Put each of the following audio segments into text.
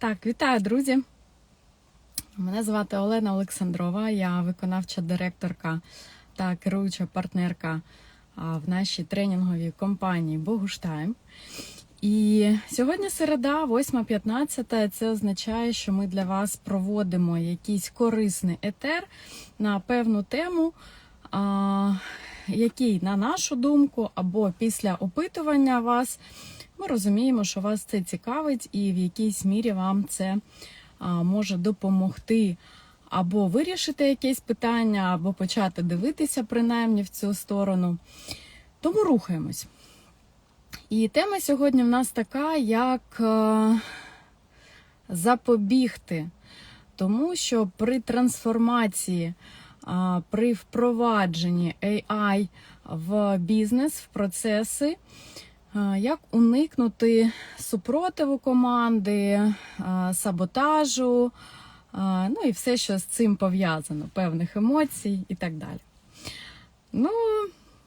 Так, вітаю, друзі. Мене звати Олена Олександрова, я виконавча директорка та керуюча партнерка в нашій тренінговій компанії Богуштайм. І сьогодні середа, 8.15. Це означає, що ми для вас проводимо якийсь корисний етер на певну тему, який, на нашу думку, або після опитування вас, ми розуміємо, що вас це цікавить, і в якійсь мірі вам це може допомогти або вирішити якесь питання, або почати дивитися принаймні в цю сторону. Тому рухаємось. І тема сьогодні в нас така, як е, запобігти тому, що при трансформації, при впровадженні AI в бізнес, в процеси, як уникнути супротиву команди, саботажу, ну і все, що з цим пов'язано, певних емоцій і так далі. Ну,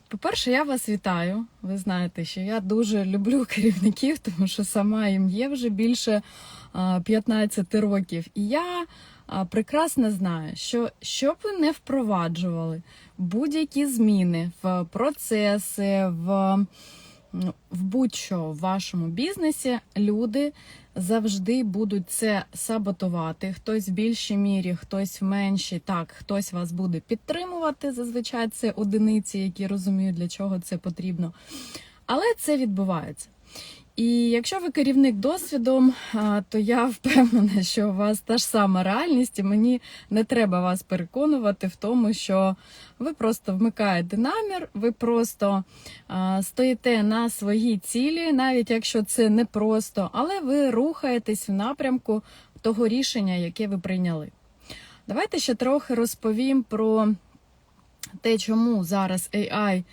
по-перше, я вас вітаю. Ви знаєте, що я дуже люблю керівників, тому що сама їм є вже більше 15 років. І я прекрасно знаю, що що б ви не впроваджували будь-які зміни в процеси, в, в будь-що в вашому бізнесі, люди завжди будуть це саботувати. Хтось в більшій мірі, хтось в меншій. Так, хтось вас буде підтримувати. Зазвичай це одиниці, які розуміють, для чого це потрібно. Але це відбувається. І якщо ви керівник досвідом, то я впевнена, що у вас та ж сама реальність, і мені не треба вас переконувати в тому, що ви просто вмикаєте намір, ви просто стоїте на своїй цілі, навіть якщо це не просто, але ви рухаєтесь в напрямку того рішення, яке ви прийняли. Давайте ще трохи розповім про те, чому зараз AI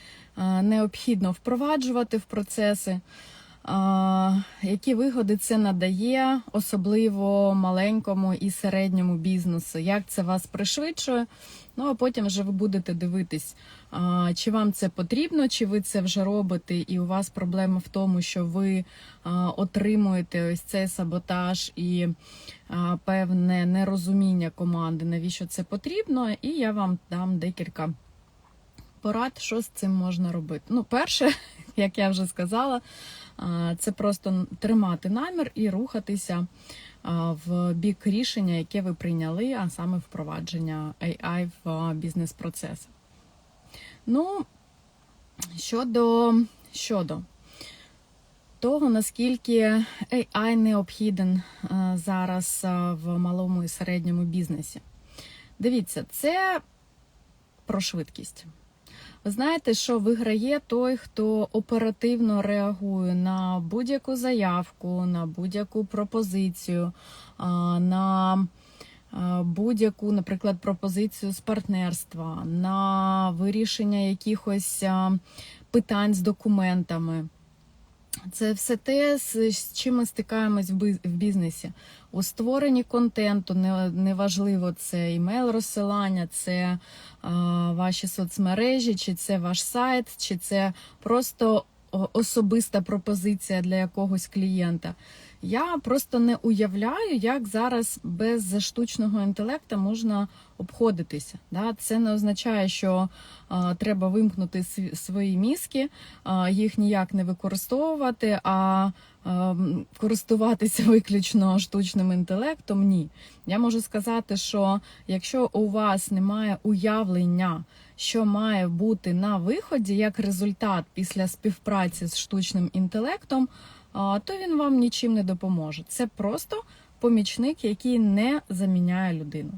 необхідно впроваджувати в процеси. Які вигоди це надає, особливо маленькому і середньому бізнесу? Як це вас пришвидшує? Ну а потім вже ви будете дивитись, чи вам це потрібно, чи ви це вже робите, і у вас проблема в тому, що ви отримуєте ось цей саботаж і певне нерозуміння команди, навіщо це потрібно, і я вам дам декілька порад, що з цим можна робити. Ну, перше, як я вже сказала, це просто тримати намір і рухатися в бік рішення, яке ви прийняли, а саме впровадження AI в бізнес-процеси. Ну, щодо, щодо того, наскільки AI необхіден зараз в малому і середньому бізнесі. Дивіться, це про швидкість. Ви знаєте, що виграє той, хто оперативно реагує на будь-яку заявку, на будь-яку пропозицію, на будь-яку, наприклад, пропозицію з партнерства, на вирішення якихось питань з документами. Це все те, з чим ми стикаємось в бізнесі. У створенні контенту не- неважливо, це імейл розсилання, це ваші соцмережі, чи це ваш сайт, чи це просто особиста пропозиція для якогось клієнта. Я просто не уявляю, як зараз без штучного інтелекту можна обходитися. Да? Це не означає, що треба вимкнути свої мізки, їх ніяк не використовувати, а користуватися виключно штучним інтелектом. Ні. Я можу сказати, що якщо у вас немає уявлення, що має бути на виході як результат після співпраці з штучним інтелектом, то він вам нічим не допоможе. Це просто помічник, який не заміняє людину.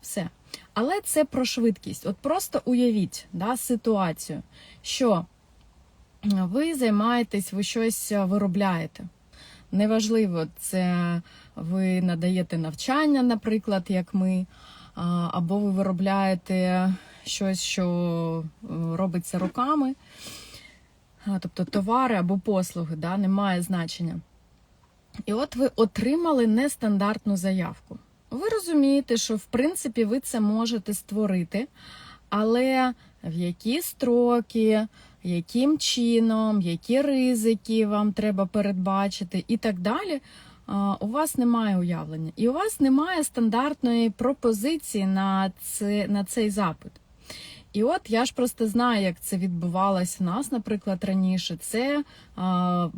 Все. Але це про швидкість. От просто уявіть да, ситуацію, що ви займаєтесь, ви щось виробляєте. Неважливо, це ви надаєте навчання, наприклад, як ми, або ви виробляєте щось, що е, робиться руками, тобто товари або послуги, да, немає значення. І от ви отримали нестандартну заявку. Ви розумієте, що в принципі ви це можете створити, але в які строки, яким чином, які ризики вам треба передбачити і так далі, у вас немає уявлення, і у вас немає стандартної пропозиції на, це, на цей запит. І от я ж просто знаю, як це відбувалося в нас, наприклад, раніше. Це а,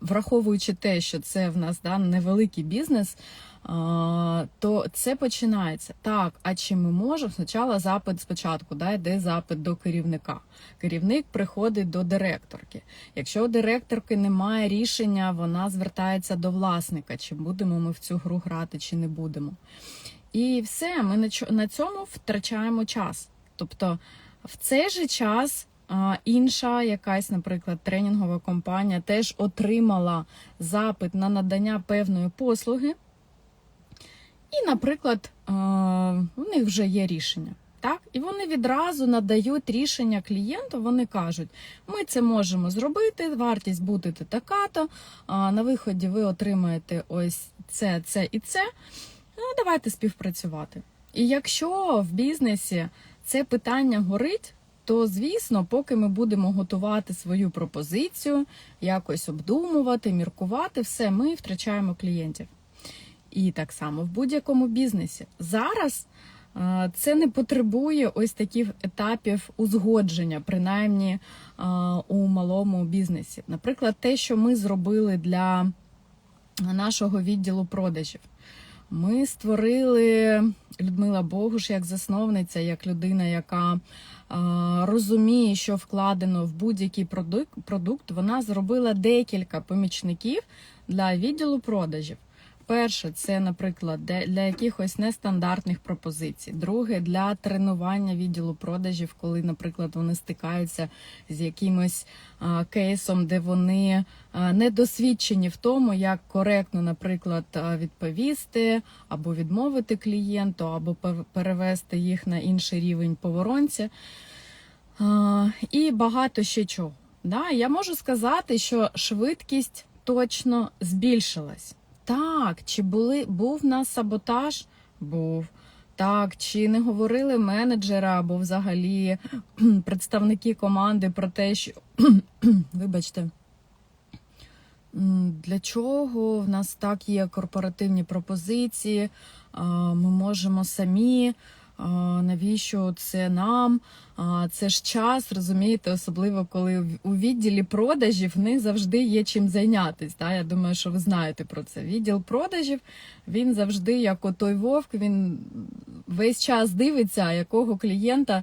враховуючи те, що це в нас да, невеликий бізнес, а, то це починається. Так, а чи ми можемо? Спочатку запит спочатку, да, йде запит до керівника. Керівник приходить до директорки. Якщо у директорки немає рішення, вона звертається до власника, чи будемо ми в цю гру грати, чи не будемо. І все, ми на цьому втрачаємо час. Тобто в цей же час інша якась, наприклад, тренінгова компанія теж отримала запит на надання певної послуги, і, наприклад, у них вже є рішення. Так, і вони відразу надають рішення клієнту. Вони кажуть, ми це можемо зробити, вартість буде така-то. На виході ви отримаєте ось це, це і це. Ну, давайте співпрацювати. І якщо в бізнесі це питання горить, то звісно, поки ми будемо готувати свою пропозицію, якось обдумувати, міркувати, все, ми втрачаємо клієнтів. І так само в будь-якому бізнесі. Зараз е, це не потребує ось таких етапів узгодження, принаймні е, у малому бізнесі. Наприклад, те, що ми зробили для нашого відділу продажів. Ми створили Людмила Богуш як засновниця, як людина, яка е, розуміє, що вкладено в будь-який продукт, продукт. Вона зробила декілька помічників для відділу продажів. Перше, це, наприклад, для якихось нестандартних пропозицій. Друге, для тренування відділу продажів, коли, наприклад, вони стикаються з якимось кейсом, де вони а, недосвідчені в тому, як коректно, наприклад, відповісти або відмовити клієнту, або перевести їх на інший рівень по воронці. А, і багато ще чого. Да? Я можу сказати, що швидкість точно збільшилась. Так, чи були, був в нас саботаж? Був. Так, чи не говорили менеджера або взагалі представники команди про те, що вибачте, для чого в нас так є корпоративні пропозиції? Ми можемо самі. Навіщо це нам? Це ж час, розумієте, особливо коли у відділі продажів них завжди є чим зайнятися. Да? Я думаю, що ви знаєте про це. Відділ продажів він завжди, як отой вовк, він весь час дивиться, якого клієнта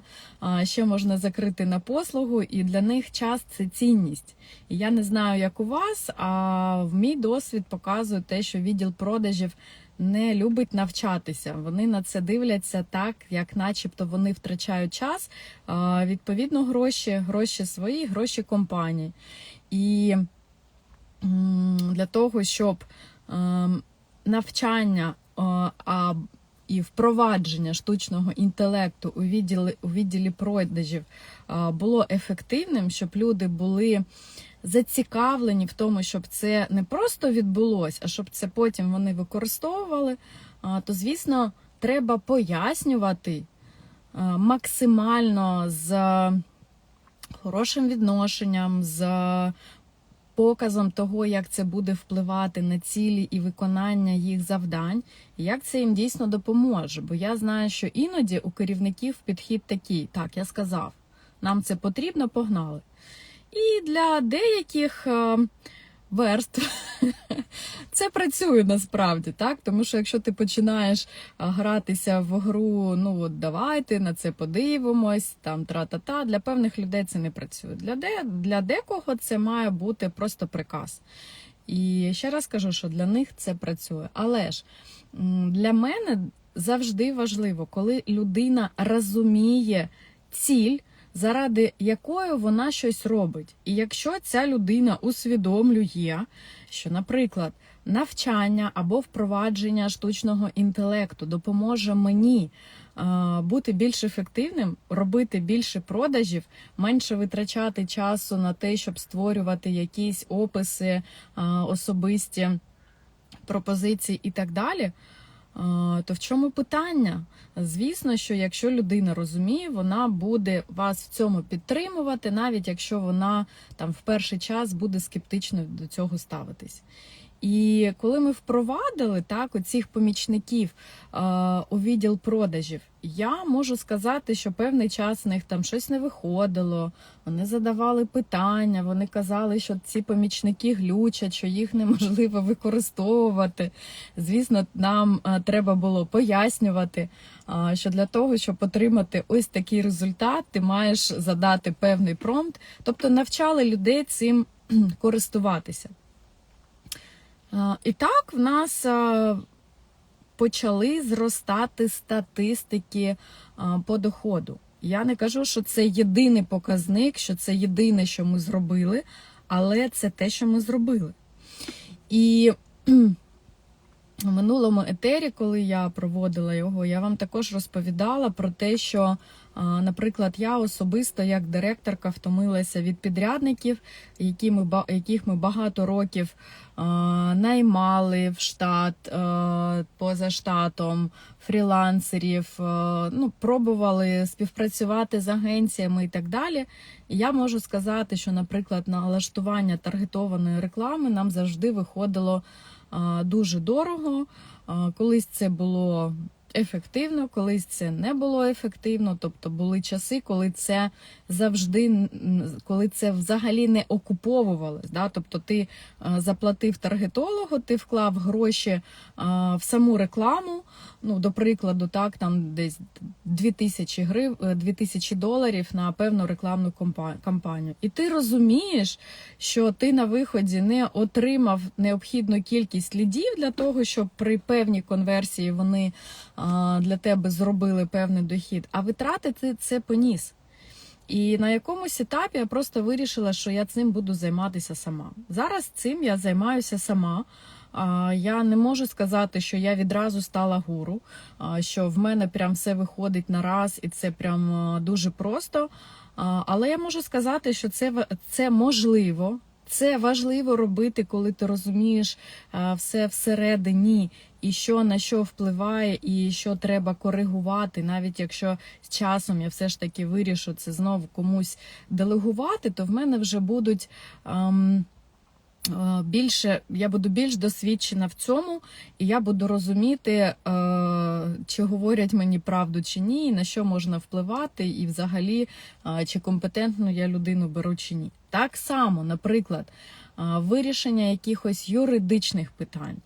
ще можна закрити на послугу, і для них час це цінність. І я не знаю, як у вас, а в мій досвід показує те, що відділ продажів не любить навчатися. Вони на це дивляться так, як начебто вони втрачають час. Відповідно, гроші, гроші свої, гроші компанії. І для того, щоб ем, навчання а, і впровадження штучного інтелекту у відділі, у відділі продажів було ефективним, щоб люди були зацікавлені в тому, щоб це не просто відбулося, а щоб це потім вони використовували, то звісно, треба пояснювати максимально з хорошим відношенням, з показом того, як це буде впливати на цілі і виконання їх завдань, як це їм дійсно допоможе. Бо я знаю, що іноді у керівників підхід такий: так, я сказав, нам це потрібно, погнали. І для деяких верств це працює насправді, так? Тому що якщо ти починаєш гратися в гру, ну от давайте на це подивимось, там тра-та-та, для певних людей це не працює. Для, де, для декого це має бути просто приказ. І ще раз кажу, що для них це працює. Але ж для мене завжди важливо, коли людина розуміє ціль, заради якої вона щось робить. І якщо ця людина усвідомлює, що, наприклад, навчання або впровадження штучного інтелекту допоможе мені е, бути більш ефективним, робити більше продажів, менше витрачати часу на те, щоб створювати якісь описи е, особисті пропозиції і так далі. То в чому питання? Звісно, що якщо людина розуміє, вона буде вас в цьому підтримувати, навіть якщо вона там в перший час буде скептично до цього ставитись. І коли ми впровадили так оцих помічників е, у відділ продажів, я можу сказати, що певний час в них там щось не виходило. Вони задавали питання, вони казали, що ці помічники глючать, що їх неможливо використовувати. Звісно, нам е, треба було пояснювати, е, що для того, щоб отримати ось такий результат, ти маєш задати певний промпт, тобто навчали людей цим користуватися. Е, І так в нас е, почали зростати статистики е, по доходу. Я не кажу, що це єдиний показник, що це єдине, що ми зробили, але це те, що ми зробили. І у минулому етері, коли я проводила його, я вам також розповідала про те, що, наприклад, я особисто як директорка втомилася від підрядників, які ми, яких ми багато років наймали в штат, поза штатом, фрілансерів, ну, пробували співпрацювати з агенціями і так далі. І я можу сказати, що, наприклад, налаштування таргетованої реклами нам завжди виходило дуже дорого. Колись це було ефективно, колись це не було ефективно. Тобто були часи, коли це завжди коли це взагалі не окуповувалось. Да? Тобто ти заплатив таргетологу, ти вклав гроші в саму рекламу. Ну, до прикладу, так, там десь 2000 грив, е, 2000 доларів на певну рекламну кампанію. І ти розумієш, що ти на виході не отримав необхідну кількість лідів для того, щоб при певній конверсії вони для тебе зробили певний дохід, а витратити це поніс. І на якомусь етапі я просто вирішила, що я цим буду займатися сама. Зараз цим я займаюся сама. Я не можу сказати, що я відразу стала гуру, що в мене прям все виходить на раз, і це прям дуже просто. Але я можу сказати, що це, це можливо. Це важливо робити, коли ти розумієш все всередині, і що на що впливає, і що треба коригувати. Навіть якщо з часом я все ж таки вирішу це знову комусь делегувати, то в мене вже будуть. Більше я буду більш досвідчена в цьому, і я буду розуміти, е, чи говорять мені правду чи ні, і на що можна впливати, і взагалі е, чи компетентну я людину беру чи ні. Так само, наприклад, е, вирішення якихось юридичних питань.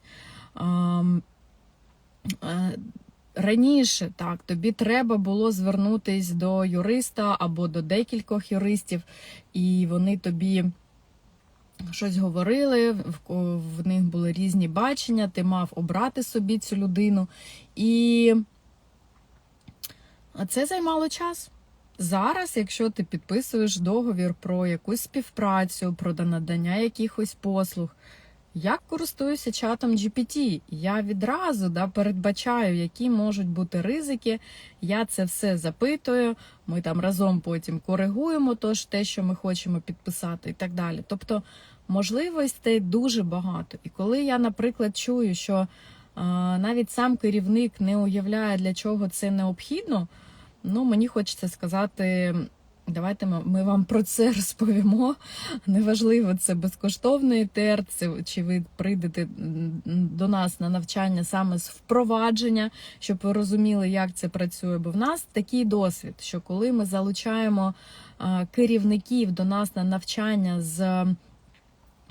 Ем, е, Раніше так тобі треба було звернутись до юриста або до декількох юристів, і вони тобі щось говорили, в, них були різні бачення, ти мав обрати собі цю людину. І це займало час. Зараз, якщо ти підписуєш договір про якусь співпрацю, про надання якихось послуг, я користуюся чатом GPT. Я відразу да, передбачаю, які можуть бути ризики. Я це все запитую. Ми там разом потім коригуємо тож те, що ми хочемо підписати, і так далі. Тобто можливостей дуже багато. І коли я, наприклад, чую, що а, навіть сам керівник не уявляє, для чого це необхідно, ну мені хочеться сказати. Давайте ми, вам про це розповімо. Неважливо, це безкоштовний тер, це чи ви прийдете до нас на навчання саме з впровадження, щоб ви розуміли, як це працює. Бо в нас такий досвід, що коли ми залучаємо керівників до нас на навчання з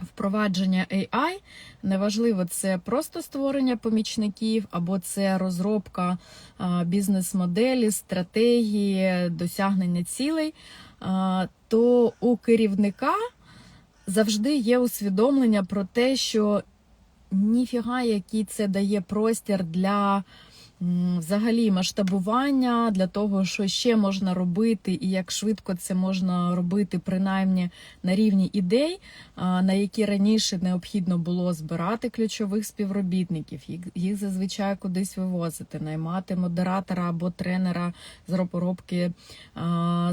впровадження AI, неважливо, це просто створення помічників, або це розробка бізнес-моделі, стратегії, досягнення цілей, то у керівника завжди є усвідомлення про те, що ніфіга, який це дає простір для взагалі масштабування, для того, що ще можна робити, і як швидко це можна робити, принаймні на рівні ідей, на які раніше необхідно було збирати ключових співробітників, їх, зазвичай кудись вивозити, наймати модератора або тренера з розробки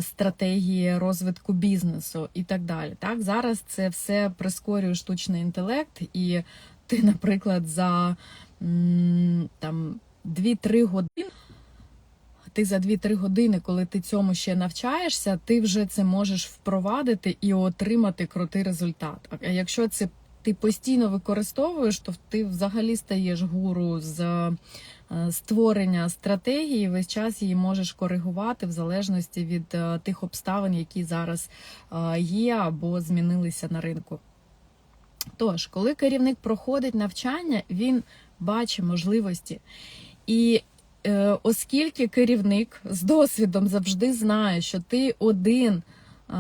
стратегії розвитку бізнесу і так далі. Так зараз це все прискорює штучний інтелект, і ти, наприклад, за там 2-3 години. Ти за 2-3 години, коли ти цьому ще навчаєшся, ти вже це можеш впровадити і отримати крутий результат. А якщо це ти постійно використовуєш, то ти взагалі стаєш гуру з е, створення стратегії. Весь час її можеш коригувати в залежності від е, тих обставин, які зараз е, є або змінилися на ринку. Тож, коли керівник проходить навчання, він бачить можливості. І е, оскільки керівник з досвідом завжди знає, що ти один е,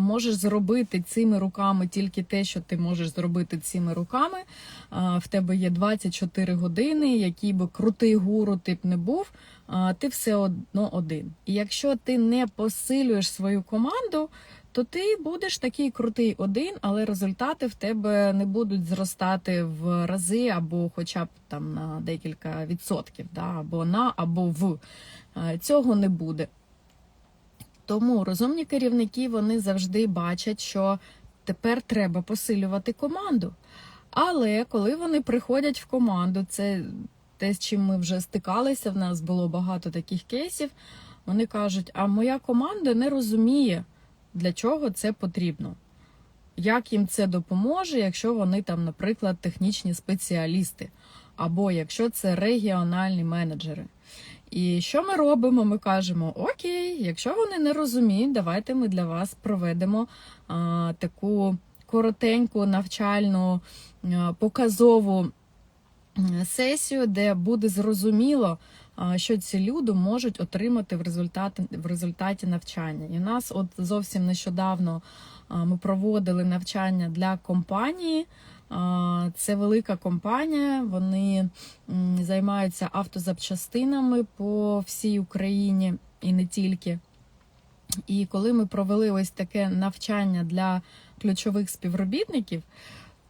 можеш зробити цими руками тільки те, що ти можеш зробити цими руками, е, в тебе є 24 години, який би крутий гуру ти б не був, е, ти все одно один. І якщо ти не посилюєш свою команду, то ти будеш такий крутий один, але результати в тебе не будуть зростати в рази або хоча б там на декілька відсотків, да, або на, або в. Е, Цього не буде. Тому розумні керівники вони завжди бачать, що тепер треба посилювати команду. Але коли вони приходять в команду, це те, з чим ми вже стикалися, в нас було багато таких кейсів. Вони кажуть, а моя команда не розуміє, для чого це потрібно. Як їм це допоможе, якщо вони там, наприклад, технічні спеціалісти, або якщо це регіональні менеджери. І що ми робимо? Ми кажемо: Окей, якщо вони не розуміють, давайте ми для вас проведемо а, таку коротеньку навчальну а, показову сесію, де буде зрозуміло, що ці люди можуть отримати в результаті, в результаті навчання. І у нас от зовсім нещодавно ми проводили навчання для компанії. Це велика компанія. Вони займаються автозапчастинами по всій Україні і не тільки. І коли ми провели ось таке навчання для ключових співробітників,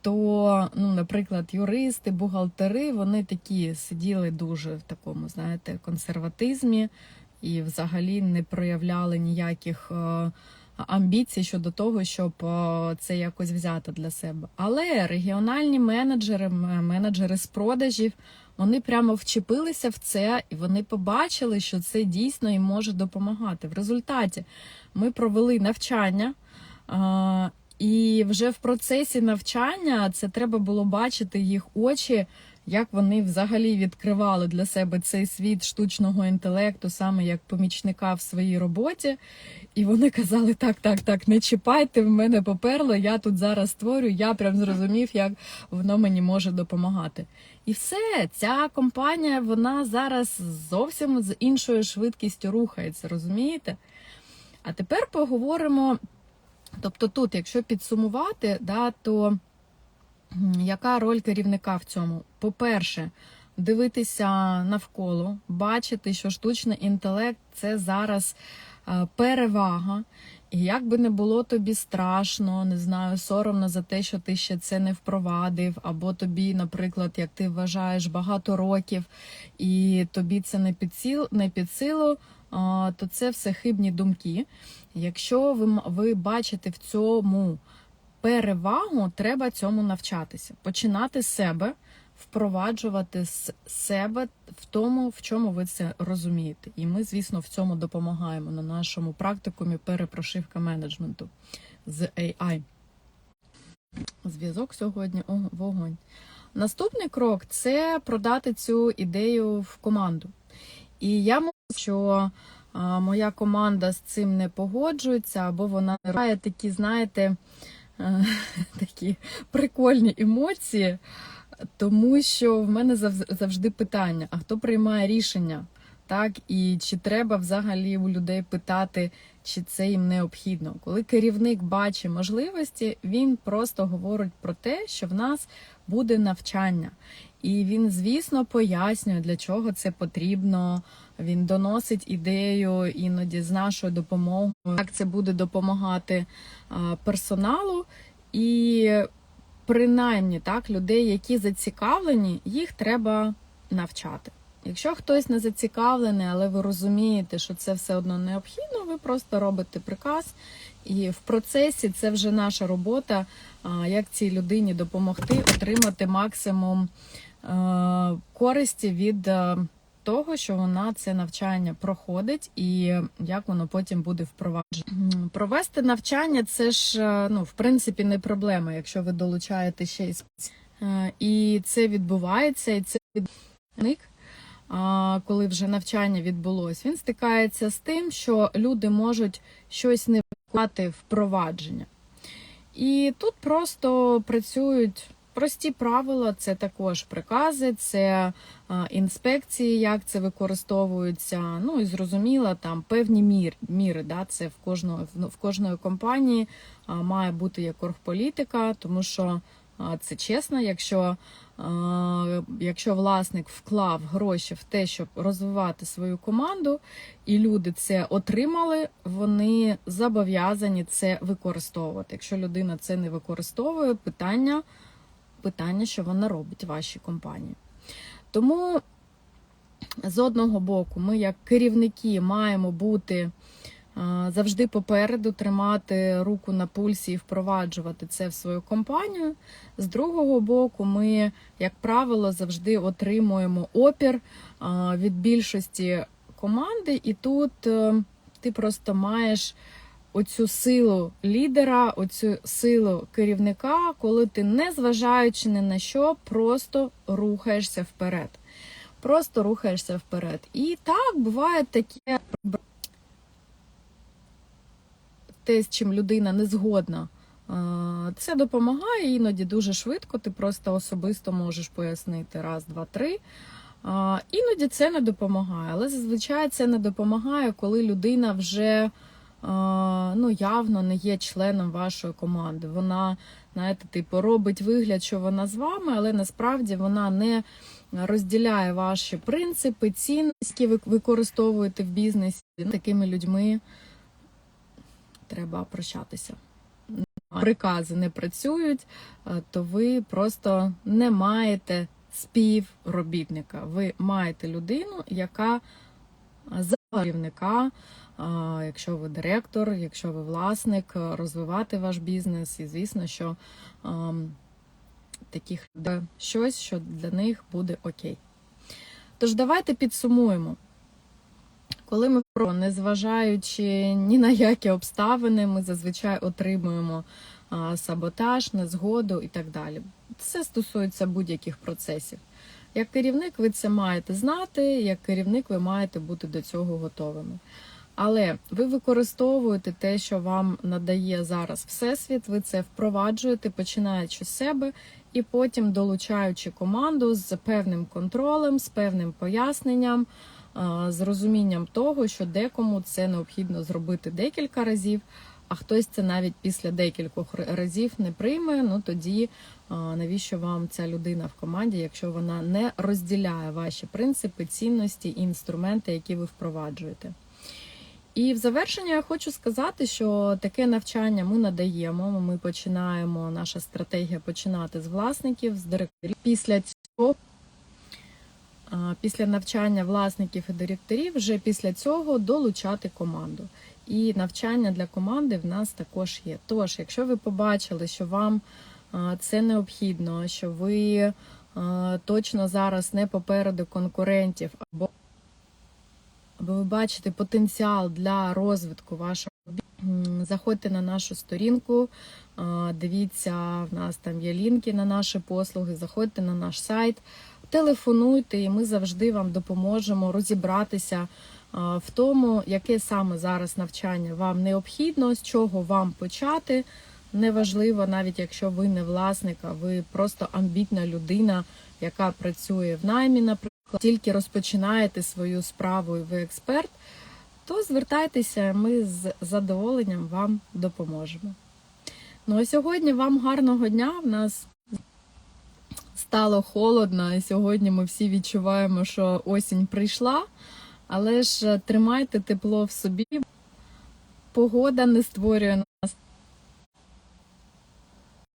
то, ну, наприклад, юристи, бухгалтери, вони такі сиділи дуже в такому, знаєте, консерватизмі і взагалі не проявляли ніяких е, амбіцій щодо того, щоб е, це якось взяти для себе. Але регіональні менеджери, менеджери з продажів, вони прямо вчепилися в це, і вони побачили, що це дійсно їм може допомагати. В результаті ми провели навчання. І вже в процесі навчання це треба було бачити їх очі, як вони взагалі відкривали для себе цей світ штучного інтелекту, саме як помічника в своїй роботі. І вони казали: так, так, так, не чіпайте, в мене поперло, я тут зараз створю, я прям зрозумів, як воно мені може допомагати. І все, ця компанія вона зараз зовсім з іншою швидкістю рухається, розумієте? А тепер поговоримо. Тобто, тут, якщо підсумувати, да, то яка роль керівника в цьому? По-перше, дивитися навколо, бачити, що штучний інтелект це зараз е, перевага. І як би не було тобі страшно, не знаю, соромно за те, що ти ще це не впровадив, або тобі, наприклад, як ти вважаєш багато років, і тобі це не під сил, не під силу, то це все хибні думки. Якщо ви, ви бачите в цьому перевагу, треба цьому навчатися, починати з себе, впроваджувати з себе в тому, в чому ви це розумієте. І ми, звісно, в цьому допомагаємо на нашому практикумі перепрошивка менеджменту з AI. Зв'язок сьогодні о, вогонь. Наступний крок це продати цю ідею в команду. І я що моя команда з цим не погоджується, або вона має такі, знаєте, е, такі прикольні емоції, тому що в мене зав- завжди питання: а хто приймає рішення? Так, і чи треба взагалі у людей питати, чи це їм необхідно? Коли керівник бачить можливості, він просто говорить про те, що в нас буде навчання. І він, звісно, пояснює, для чого це потрібно. Він доносить ідею іноді з нашою допомогою, як це буде допомагати персоналу. І принаймні так, людей, які зацікавлені, їх треба навчати. Якщо хтось не зацікавлений, але ви розумієте, що це все одно необхідно, ви просто робите приказ, і в процесі це вже наша робота, як цій людині допомогти отримати максимум е, користі від е, того, що вона це навчання проходить і як воно потім буде впроваджено. Провести навчання це ж е, ну, в принципі не проблема, якщо ви долучаєте ще й Е, і це відбувається, і це. А коли вже навчання відбулось, він стикається з тим, що люди можуть щось не виконати впровадження. І тут просто працюють прості правила, це також прикази, це інспекції, як це використовується. Ну і зрозуміло, там певні мір, міри. Да, це в кожного в, в кожної компанії має бути як оргполітика, тому що це чесно, якщо, якщо власник вклав гроші в те, щоб розвивати свою команду, і люди це отримали, вони зобов'язані це використовувати. Якщо людина це не використовує, питання, питання, що вона робить в вашій компанії. Тому з одного боку, ми, як керівники, маємо бути завжди попереду, тримати руку на пульсі і впроваджувати це в свою компанію. З другого боку, ми, як правило, завжди отримуємо опір від більшості команди, і тут е, ти просто маєш оцю силу лідера, оцю силу керівника, коли ти, не зважаючи ні на що, просто рухаєшся вперед. Просто рухаєшся вперед. І так буває таке те, з чим людина не згодна. Це допомагає іноді дуже швидко. Ти просто особисто можеш пояснити раз, два, три. Іноді це не допомагає, але зазвичай це не допомагає, коли людина вже ну, явно не є членом вашої команди. Вона, знаєте, типу, робить вигляд, що вона з вами, але насправді вона не розділяє ваші принципи, цінності, які ви використовуєте в бізнесі. Такими людьми треба прощатися. Прикази не працюють, е, то ви просто не маєте співробітника. Ви маєте людину, яка за керівника, якщо ви директор, якщо ви власник, е, розвивати ваш бізнес, і звісно, що таких щось, що для них буде окей. Тож давайте підсумуємо. Коли ми про незважаючи ні на які обставини, ми зазвичай отримуємо саботаж, незгоду і так далі. Це стосується будь-яких процесів. Як керівник, ви це маєте знати, як керівник, ви маєте бути до цього готовими. Але ви використовуєте те, що вам надає зараз Всесвіт, ви це впроваджуєте, починаючи з себе, і потім долучаючи команду з певним контролем, з певним поясненням, з розумінням того, що декому це необхідно зробити декілька разів, а хтось це навіть після декількох разів не прийме. Ну тоді навіщо вам ця людина в команді, якщо вона не розділяє ваші принципи, цінності і інструменти, які ви впроваджуєте? І в завершення я хочу сказати, що таке навчання ми надаємо. Ми починаємо, наша стратегія починати з власників, з директорів. Після цього, після навчання власників і директорів, вже після цього долучати команду. І навчання для команди в нас також є. Тож, якщо ви побачили, що вам це необхідно, що ви точно зараз не попереду конкурентів, або, або ви бачите потенціал для розвитку вашого заходьте на нашу сторінку, дивіться, в нас там є лінки на наші послуги, заходьте на наш сайт, телефонуйте, і ми завжди вам допоможемо розібратися в тому, яке саме зараз навчання вам необхідно, з чого вам почати. Неважливо, навіть якщо ви не власник, а ви просто амбітна людина, яка працює в наймі, тільки розпочинаєте свою справу і ви експерт, то звертайтеся, ми з задоволенням вам допоможемо. Ну а сьогодні вам гарного дня. В нас стало холодно, і сьогодні ми всі відчуваємо, що осінь прийшла. Але ж тримайте тепло в собі. Погода не створює